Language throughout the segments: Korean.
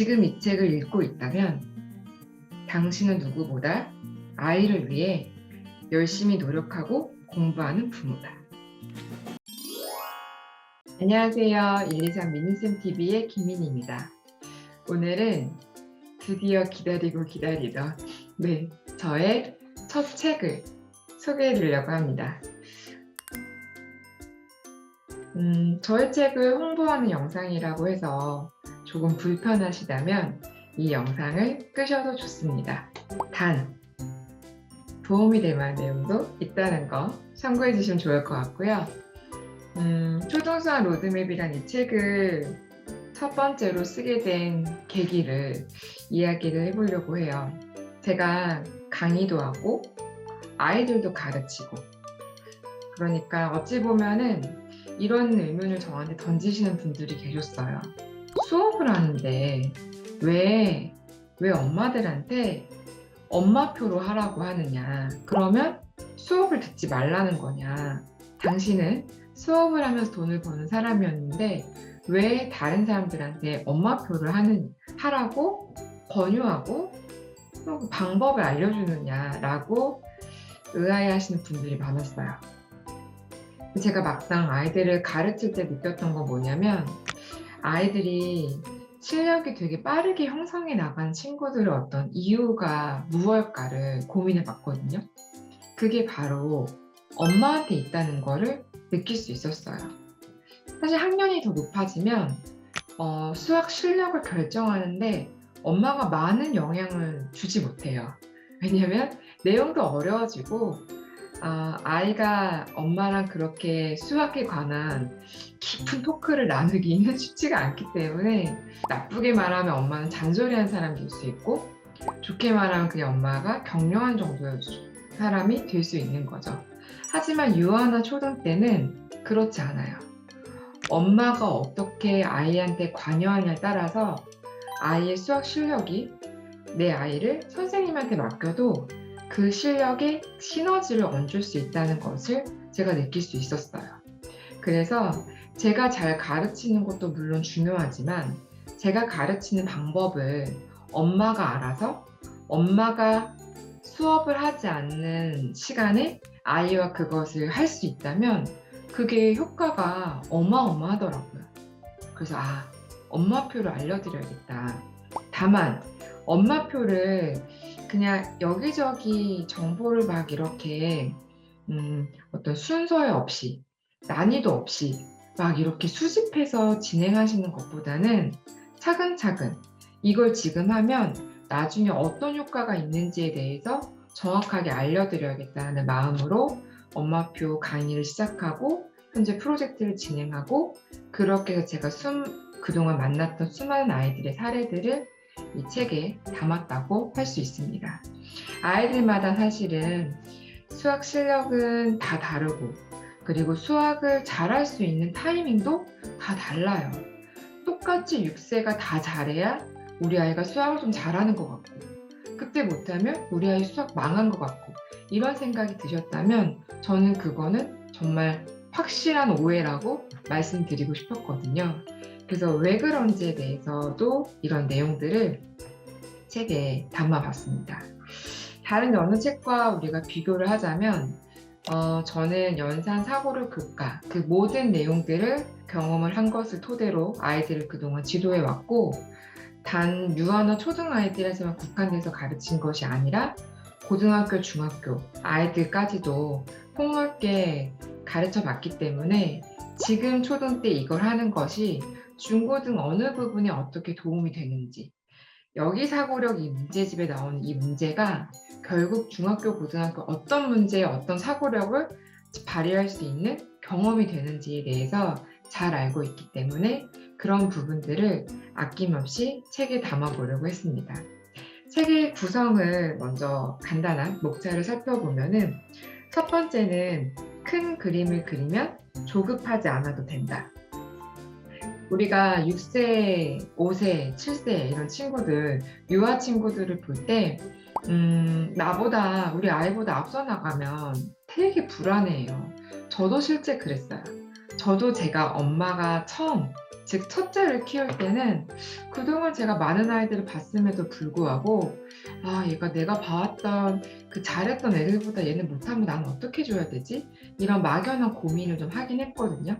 지금 이 책을 읽고 있다면 당신은 누구보다 아이를 위해 열심히 노력하고 공부하는 부모다. 안녕하세요. 123 미니쌤 TV의 김민희입니다. 오늘은 드디어 기다리고 기다리던 네, 저의 첫 책을 소개해 드리려고 합니다. 음, 저의 책을 홍보하는 영상이라고 해서 조금 불편하시다면 이 영상을 끄셔도 좋습니다. 단, 도움이 될 만한 내용도 있다는 거 참고해 주시면 좋을 것 같고요. 음, 초등수학 로드맵이란 이 책을 첫 번째로 쓰게 된 계기를 이야기를 해보려고 해요. 제가 강의도 하고 아이들도 가르치고 그러니까 어찌 보면은 이런 의문을 저한테 던지시는 분들이 계셨어요. 수업을 하는데 왜, 왜 엄마들한테 엄마표로 하라고 하느냐. 그러면 수업을 듣지 말라는 거냐. 당신은 수업을 하면서 돈을 버는 사람이었는데 왜 다른 사람들한테 엄마표를 하는, 하라고 권유하고 방법을 알려주느냐라고 의아해 하시는 분들이 많았어요. 제가 막상 아이들을 가르칠 때 느꼈던 건 뭐냐면 아이들이 실력이 되게 빠르게 형성해 나간 친구들의 어떤 이유가 무엇일까를 고민해 봤거든요. 그게 바로 엄마한테 있다는 거를 느낄 수 있었어요. 사실 학년이 더 높아지면 어, 수학 실력을 결정하는데 엄마가 많은 영향을 주지 못해요. 왜냐면 내용도 어려워지고 아, 아이가 엄마랑 그렇게 수학에 관한 깊은 토크를 나누기는 쉽지가 않기 때문에 나쁘게 말하면 엄마는 잔소리한 사람이 될수 있고 좋게 말하면 그냥 엄마가 격려한 정도의 사람이 될 수 있는 거죠. 하지만 유아나 초등 때는 그렇지 않아요. 엄마가 어떻게 아이한테 관여하냐에 따라서 아이의 수학 실력이 내 아이를 선생님한테 맡겨도 그 실력에 시너지를 얹을 수 있다는 것을 제가 느낄 수 있었어요. 그래서 제가 잘 가르치는 것도 물론 중요하지만 제가 가르치는 방법을 엄마가 알아서 엄마가 수업을 하지 않는 시간에 아이와 그것을 할 수 있다면 그게 효과가 어마어마하더라고요. 그래서 아, 엄마표를 알려드려야겠다. 다만 엄마표를 그냥 여기저기 정보를 막 이렇게 음, 어떤 순서에 없이 난이도 없이 막 이렇게 수집해서 진행하시는 것보다는 차근차근 이걸 지금 하면 나중에 어떤 효과가 있는지에 대해서 정확하게 알려드려야겠다는 마음으로 엄마표 강의를 시작하고 현재 프로젝트를 진행하고 그렇게 해서 제가 숨, 그동안 만났던 수많은 아이들의 사례들을 이 책에 담았다고 할 수 있습니다. 아이들마다 사실은 수학 실력은 다 다르고 그리고 수학을 잘할 수 있는 타이밍도 다 달라요. 똑같이 6세가 다 잘해야 우리 아이가 수학을 좀 잘하는 것 같고 그때 못하면 우리 아이 수학 망한 것 같고 이런 생각이 드셨다면 저는 그거는 정말 확실한 오해라고 말씀드리고 싶었거든요. 그래서 왜 그런지에 대해서도 이런 내용들을 책에 담아봤습니다. 다른 어느 책과 우리가 비교를 하자면 어, 저는 연산 사고를 교과 그 모든 내용들을 경험을 한 것을 토대로 아이들을 그동안 지도해 왔고 단 유아나 초등 아이들에서만 국한돼서 가르친 것이 아니라 고등학교, 중학교 아이들까지도 폭넓게 가르쳐 봤기 때문에 지금 초등 때 이걸 하는 것이 중고 등 어느 부분에 어떻게 도움이 되는지 여기 사고력 이 문제집에 나오는 이 문제가 결국 중학교, 고등학교 어떤 문제에 어떤 사고력을 발휘할 수 있는 경험이 되는지에 대해서 잘 알고 있기 때문에 그런 부분들을 아낌없이 책에 담아보려고 했습니다. 책의 구성을 먼저 간단한 목차를 살펴보면은 첫 번째는 큰 그림을 그리면 조급하지 않아도 된다. 우리가 6세, 5세, 7세 이런 친구들, 유아 친구들을 볼 때, 음, 나보다, 우리 아이보다 앞서 나가면 되게 불안해요. 저도 실제 그랬어요. 저도 제가 엄마가 처음, 즉 첫째를 키울 때는 그동안 제가 많은 아이들을 봤음에도 불구하고 아, 얘가 내가 봐왔던 그 잘했던 애들보다 얘는 못하면 나는 어떻게 줘야 되지? 이런 막연한 고민을 좀 하긴 했거든요.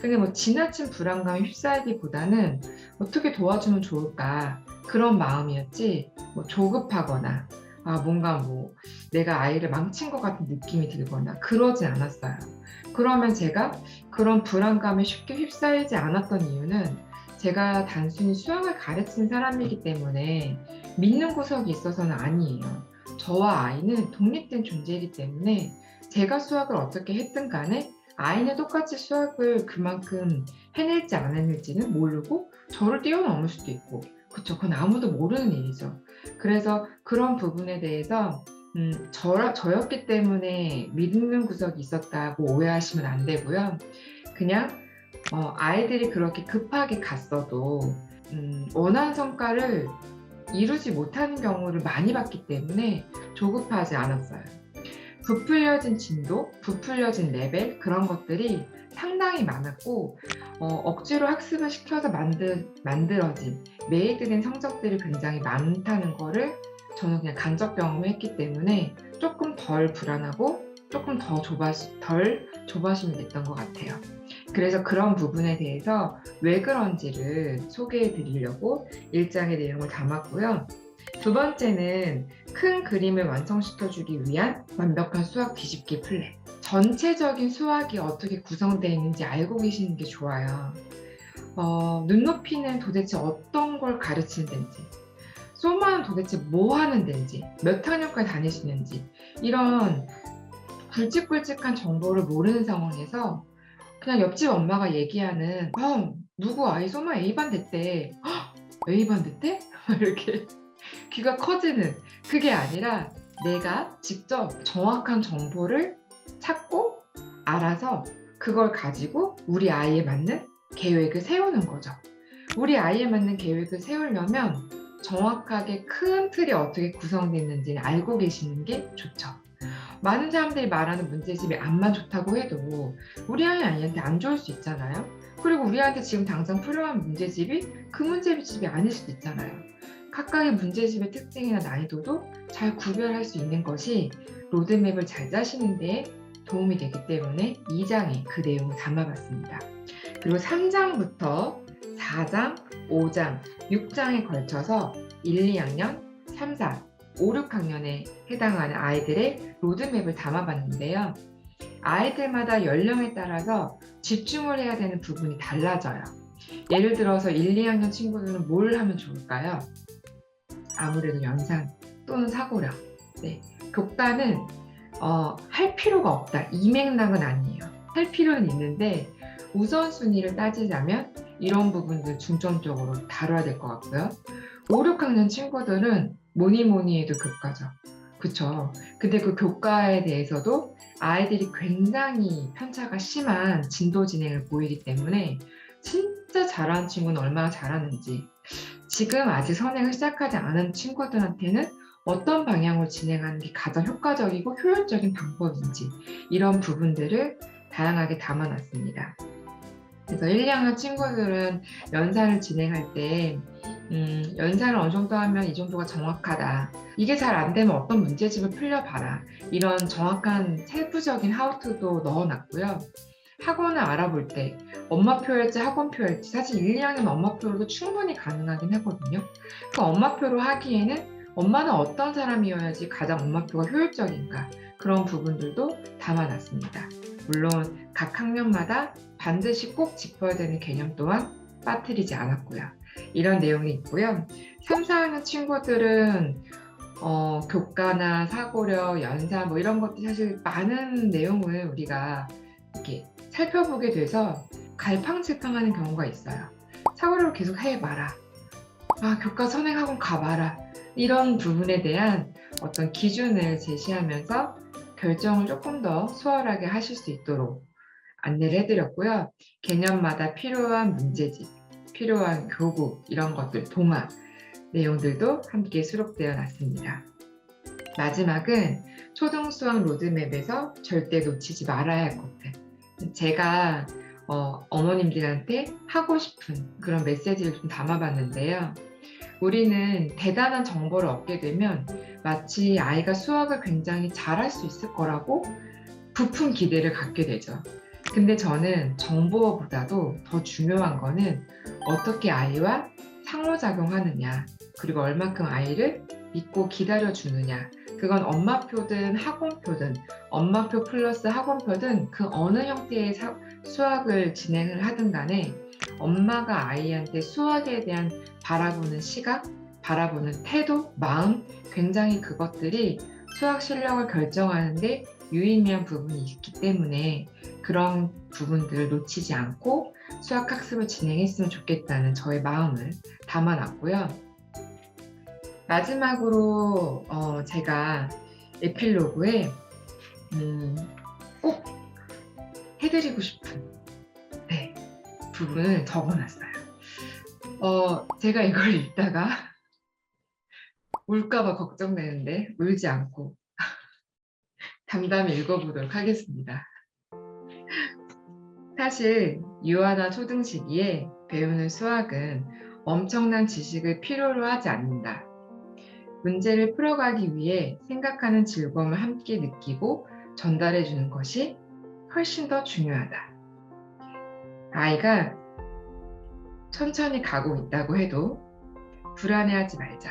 근데 뭐 지나친 불안감에 휩싸이기보다는 어떻게 도와주면 좋을까 그런 마음이었지 뭐 조급하거나 아 뭔가 뭐 내가 아이를 망친 것 같은 느낌이 들거나 그러진 않았어요. 그러면 제가 그런 불안감에 쉽게 휩싸이지 않았던 이유는 제가 단순히 수학을 가르친 사람이기 때문에 믿는 구석이 있어서는 아니에요. 저와 아이는 독립된 존재이기 때문에 제가 수학을 어떻게 했든 간에 아이는 똑같이 수학을 그만큼 해낼지 안 해낼지는 모르고 저를 뛰어넘을 수도 있고 그쵸 그건 아무도 모르는 일이죠 그래서 그런 부분에 대해서 음, 저, 저였기 때문에 믿는 구석이 있었다고 오해하시면 안 되고요 그냥 어, 아이들이 그렇게 급하게 갔어도 음, 원하는 성과를 이루지 못하는 경우를 많이 봤기 때문에 조급하지 않았어요. 부풀려진 진도, 부풀려진 레벨 그런 것들이 상당히 많았고 어, 억지로 학습을 시켜서 만들, 만들어진 메이드된 성적들이 굉장히 많다는 거를 저는 그냥 간접 경험했기 때문에 조금 덜 불안하고 조금 더 조바심, 덜 조바심이 됐던 것 같아요. 그래서 그런 부분에 대해서 왜 그런지를 소개해 드리려고 일장의 내용을 담았고요. 두 번째는 큰 그림을 완성시켜주기 위한 완벽한 수학 뒤집기 플랜. 전체적인 수학이 어떻게 구성되어 있는지 알고 계시는 게 좋아요. 어, 눈높이는 도대체 어떤 걸 가르치는 데인지, 소마는 도대체 뭐 하는 데인지, 몇 학년까지 다니시는지, 이런 굵직굵직한 정보를 모르는 상황에서 그냥 옆집 엄마가 얘기하는 어, 누구 아이 소마 A반 됐대. 헉, A반 됐대? 이렇게 귀가 커지는 그게 아니라 내가 직접 정확한 정보를 찾고 알아서 그걸 가지고 우리 아이에 맞는 계획을 세우는 거죠. 우리 아이에 맞는 계획을 세우려면 정확하게 큰 틀이 어떻게 구성됐는지를 알고 계시는 게 좋죠. 많은 사람들이 말하는 문제집이 암만 좋다고 해도 우리 아이 아이한테 안 좋을 수 있잖아요. 그리고 우리 아이한테 지금 당장 필요한 문제집이 그 문제집이 아닐 수도 있잖아요. 각각의 문제집의 특징이나 난이도도 잘 구별할 수 있는 것이 로드맵을 잘 짜시는 데 도움이 되기 때문에 2장에 그 내용을 담아봤습니다. 그리고 3장부터 4장, 5장, 6장에 걸쳐서 1, 2학년, 3, 4, 5, 6학년에 해당하는 아이들의 로드맵을 담아봤는데요. 아이들마다 연령에 따라서 집중을 해야 되는 부분이 달라져요. 예를 들어서 1, 2학년 친구들은 뭘 하면 좋을까요? 아무래도 연산 또는 사고력. 네. 교과는 어, 할 필요가 없다. 이 맥락은 아니에요. 할 필요는 있는데 우선순위를 따지자면 이런 부분들 중점적으로 다뤄야 될 것 같고요. 5, 6학년 친구들은 뭐니 뭐니 해도 교과죠. 그쵸. 근데 그 교과에 대해서도 아이들이 굉장히 편차가 심한 진도 진행을 보이기 때문에 진짜 잘하는 친구는 얼마나 잘하는지 지금 아직 선행을 시작하지 않은 친구들한테는 어떤 방향으로 진행하는 게 가장 효과적이고 효율적인 방법인지 이런 부분들을 다양하게 담아놨습니다. 그래서 1, 2학년 친구들은 연산을 진행할 때 음, 연산을 어느 정도 하면 이 정도가 정확하다. 이게 잘 안 되면 어떤 문제집을 풀려봐라. 이런 정확한 세부적인 하우투도 넣어놨고요. 학원을 알아볼 때 엄마표일지 학원표일지 사실 1, 2학년 엄마표로도 충분히 가능하긴 하거든요. 그 엄마표로 하기에는 엄마는 어떤 사람이어야지 가장 엄마표가 효율적인가 그런 부분들도 담아놨습니다. 물론 각 학년마다 반드시 꼭 짚어야 되는 개념 또한 빠뜨리지 않았고요. 이런 내용이 있고요. 3, 4학년 친구들은 어, 교과나 사고력, 연사 뭐 이런 것들 사실 많은 내용을 우리가 이렇게 살펴보게 돼서 갈팡질팡하는 경우가 있어요. 사고력을 계속 해봐라. 아, 교과 선행학원 가봐라. 이런 부분에 대한 어떤 기준을 제시하면서 결정을 조금 더 수월하게 하실 수 있도록 안내를 해드렸고요. 개념마다 필요한 문제집, 필요한 교구, 이런 것들, 동화, 내용들도 함께 수록되어 놨습니다. 마지막은 초등수학 로드맵에서 절대 놓치지 말아야 할 것들. 제가 어, 어머님들한테 하고 싶은 그런 메시지를 좀 담아봤는데요. 우리는 대단한 정보를 얻게 되면 마치 아이가 수학을 굉장히 잘할 수 있을 거라고 부푼 기대를 갖게 되죠. 근데 저는 정보보다도 더 중요한 거는 어떻게 아이와 상호작용하느냐, 그리고 얼마큼 아이를 믿고 기다려주느냐. 그건 엄마표든 학원표든, 엄마표 플러스 학원표든 그 어느 형태의 사- 수학을 진행을 하든 간에 엄마가 아이한테 수학에 대한 바라보는 시각, 바라보는 태도, 마음, 굉장히 그것들이 수학 실력을 결정하는데 유의미한 부분이 있기 때문에 그런 부분들을 놓치지 않고 수학 학습을 진행했으면 좋겠다는 저의 마음을 담아놨고요. 마지막으로 어, 제가 에필로그에 음, 꼭 해드리고 싶은 네, 부분을 적어놨어요. 어, 제가 이걸 읽다가 울까봐 걱정되는데 울지 않고 담담히 읽어보도록 하겠습니다. 사실 유아나 초등 시기에 배우는 수학은 엄청난 지식을 필요로 하지 않는다. 문제를 풀어가기 위해 생각하는 즐거움을 함께 느끼고 전달해 주는 것이 훨씬 더 중요하다. 아이가 천천히 가고 있다고 해도 불안해하지 말자.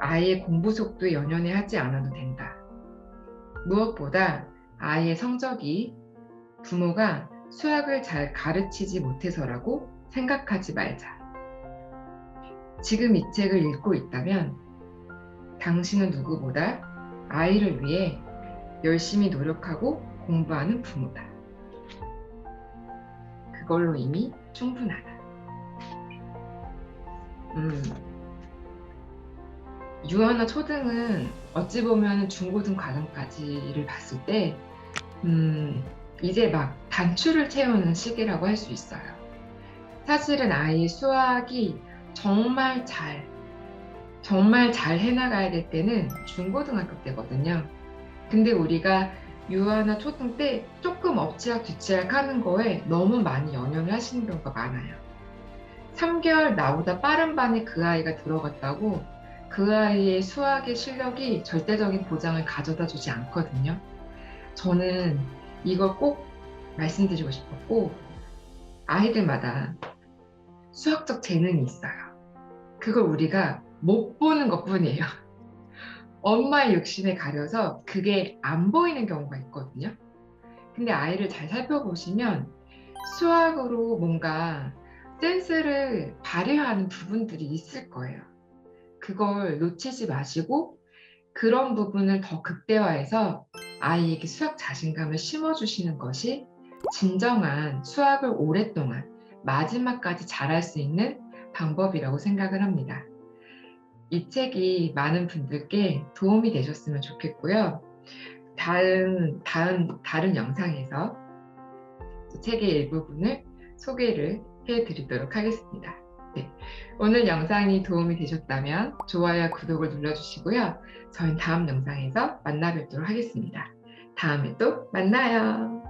아이의 공부 속도에 연연해 하지 않아도 된다. 무엇보다 아이의 성적이 부모가 수학을 잘 가르치지 못해서라고 생각하지 말자. 지금 이 책을 읽고 있다면 당신은 누구보다 아이를 위해 열심히 노력하고 공부하는 부모다. 그걸로 이미 충분하다. 음, 유아나 초등은 어찌 보면 중고등 과정까지를 봤을 때, 음, 이제 막 단추를 채우는 시기라고 할 수 있어요. 사실은 아이 수학이 정말 잘, 정말 잘 해나가야 될 때는 중고등학교 때거든요. 근데 우리가 유아나 초등 때 조금 엎치락 뒤치락 하는 거에 너무 많이 연연을 하시는 경우가 많아요. 3개월 나보다 빠른 반에 그 아이가 들어갔다고 그 아이의 수학의 실력이 절대적인 보장을 가져다 주지 않거든요. 저는 이걸 꼭 말씀드리고 싶었고, 아이들마다 수학적 재능이 있어요. 그걸 우리가 못 보는 것 뿐이에요. 엄마의 욕심에 가려서 그게 안 보이는 경우가 있거든요. 근데 아이를 잘 살펴보시면 수학으로 뭔가 센스를 발휘하는 부분들이 있을 거예요. 그걸 놓치지 마시고 그런 부분을 더 극대화해서 아이에게 수학 자신감을 심어주시는 것이 진정한 수학을 오랫동안 마지막까지 잘할 수 있는 방법이라고 생각을 합니다. 이 책이 많은 분들께 도움이 되셨으면 좋겠고요. 다음, 다음, 다른 영상에서 책의 일부분을 소개를 해드리도록 하겠습니다. 네, 오늘 영상이 도움이 되셨다면 좋아요, 구독을 눌러주시고요. 저희 다음 영상에서 만나 뵙도록 하겠습니다. 다음에 또 만나요.